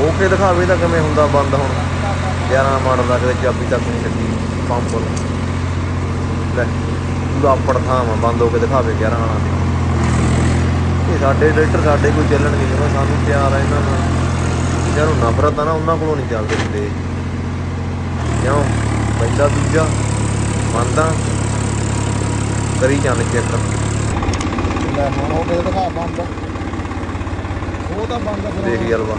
ਹੋ ਕੇ ਦਿਖਾਵੇ ਤਾਂ ਕਿਵੇਂ ਹੁੰਦਾ ਬੰਦ ਹੁਣ? 11 ਮਾਡਲ ਦਾ ਕਦੇ ਚਾਬੀ ਤੱਕ ਨਹੀਂ ਲੱਗੀ ਪੰਪ ਲੈ ਪੂਰਾ ਆਪੜ ਬੰਦ ਹੋ ਕੇ ਦਿਖਾਵੇ 11 ਵਾਲਾ ਦੇ ਇਹ ਸਾਡੇ ਟਰੈਕਟਰ ਸਾਡੇ ਕੋਈ ਚੱਲਣਗੇ ਜਿਵੇਂ ਸਾਨੂੰ ਪਿਆਰ ਆ ਇਹਨਾਂ ਨਾਲ ਯਾਰ ਉਹ ਨਫ਼ਰਤ ਆ ਨਾ ਉਹਨਾਂ ਕੋਲੋਂ ਨਹੀਂ ਚੱਲਦੇ ਹੁੰਦੇ। ਕਿਉਂ? ਪਹਿਲਾ ਦੂਜਾ ਮੰਨਦਾ ਕਰੀ ਚੱਲ ਚੈੱਕ। ਲੈ ਹੁਣ ਉਹ ਕਿਤੇ ਦਿਖਾ ਬੰਦ। ਉਹ ਤਾਂ ਬੰਦ ਆ ਫਿਰ। ਦੇਖ ਯਾਰ ਵਾ।